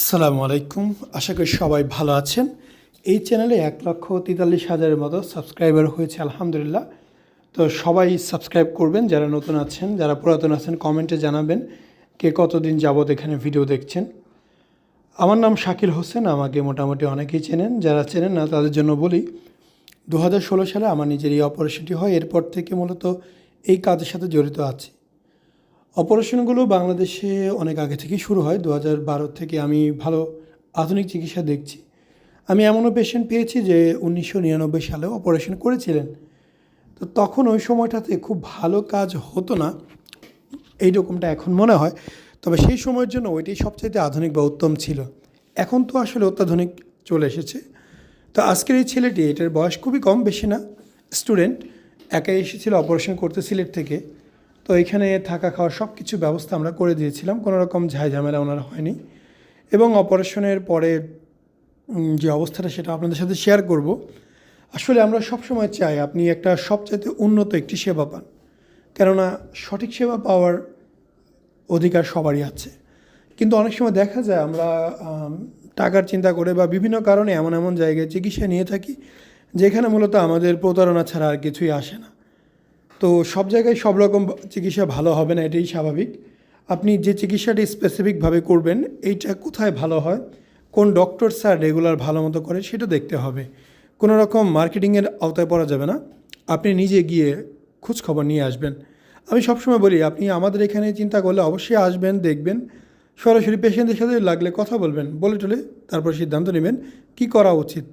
আসসালামু আলাইকুম। আশা করি সবাই ভালো আছেন। এই চ্যানেলে এক লক্ষ তেতাল্লিশ হাজারের মতো সাবস্ক্রাইবার হয়েছে, আলহামদুলিল্লাহ। তো সবাই সাবস্ক্রাইব করবেন, যারা নতুন আছেন, যারা পুরাতন আছেন, কমেন্টে জানাবেন কে কতদিন যাবত এখানে ভিডিও দেখছেন। আমার নাম শাকিল হোসেন, আমাকে মোটামুটি অনেকেই চেনেন। যারা চেনেন না, তাদের জন্য বলি দু হাজার ষোলো সালে আমার নিজের এই অপারেশনটি হয়। এরপর থেকে মূলত এই কাজের সাথে জড়িত আছি। অপারেশনগুলো বাংলাদেশে অনেক আগে থেকেই শুরু হয়। দু বারো থেকে আমি ভালো আধুনিক চিকিৎসা দেখছি। আমি এমনও পেশেন্ট পেয়েছি যে উনিশশো নিরানব্বই সালেও অপারেশন করেছিলেন। তো তখন ওই সময়টাতে খুব ভালো কাজ হতো না। এই রকমটা এখন মনে হয়। তবে সেই সময়ের জন্য ওইটাই সবচাইতে আধুনিক বা উত্তম ছিল। এখন তো আসলে অত্যাধুনিক চলে এসেছে। তো আজকের এই ছেলেটি, এটার বয়স খুবই কম, বেশি না। স্টুডেন্ট একাই এসেছিল অপারেশন করতে সিলেট থেকে। তো এখানে থাকা খাওয়ার সব কিছু ব্যবস্থা আমরা করে দিয়েছিলাম। কোনো রকম ঝামেলা ওনার হয়নি। এবং অপারেশনের পরে যে অবস্থাটা সেটা আপনাদের সাথে শেয়ার করব। আসলে আমরা সবসময় চাই আপনি একটা সবচাইতে উন্নত একটি সেবা পান। কেননা সঠিক সেবা পাওয়ার অধিকার সবারই আছে। কিন্তু অনেক সময় দেখা যায় আমরা টাকার চিন্তা করে বা বিভিন্ন কারণে এমন এমন জায়গায় চিকিৎসা নিয়ে থাকি, যেখানে মূলত আমাদের প্রতারণা ছাড়া আর কিছুই আসে না। তো সব জায়গায় সব রকম চিকিৎসা ভালো হবে না, এটাই স্বাভাবিক। আপনি যে চিকিৎসাটি স্পেসিফিকভাবে করবেন, এইটা কোথায় ভালো হয়, কোন ডক্টর স্যার রেগুলার ভালো মতো করে, সেটা দেখতে হবে। কোনো রকম মার্কেটিংয়ের আওতায় পড়া যাবে না। আপনি নিজে গিয়ে খোঁজ খবর নিয়ে আসবেন। আমি সবসময় বলি, আপনি আমাদের এখানে চিন্তা করলে অবশ্যই আসবেন, দেখবেন। সরাসরি পেশেন্টের সাথে লাগলে কথা বলবেন, বলে টলে তারপর সিদ্ধান্ত নেবেন কি করা উচিত।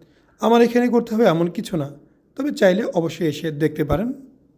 আমার এখানে করতে হবে এমন কিছু না। তবে চাইলে অবশ্যই এসে দেখতে পারেন।